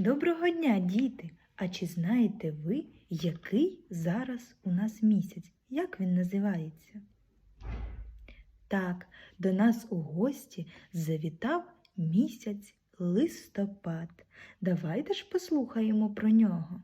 Доброго дня, діти! А чи знаєте ви, який зараз у нас місяць? Як він називається? Так, до нас у гості завітав місяць листопад. Давайте ж послухаємо про нього.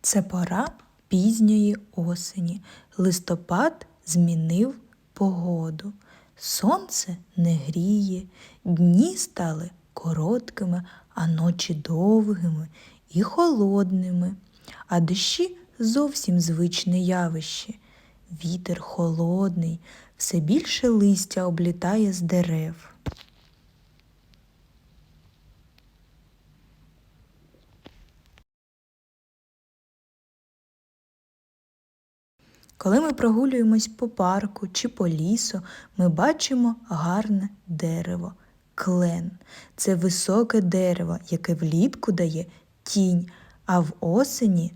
Це пора пізньої осені. Листопад змінив погоду. Сонце не гріє, дні стали короткими, а ночі довгими і холодними. А дощі зовсім звичне явище. Вітер холодний, все більше листя облітає з дерев. Коли ми прогулюємось по парку чи по лісу, ми бачимо гарне дерево. Клен це високе дерево, яке влітку дає тінь, а в осені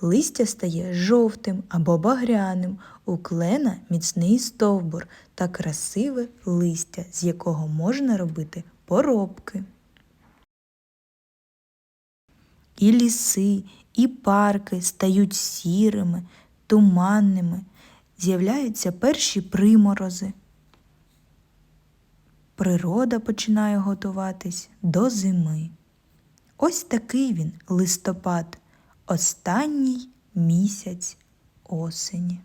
листя стає жовтим або багряним. У клена міцний стовбур та красиве листя, з якого можна робити поробки. І ліси, і парки стають сірими, туманними, з'являються перші приморози. Природа починає готуватись до зими. Ось такий він листопад, останній місяць осені.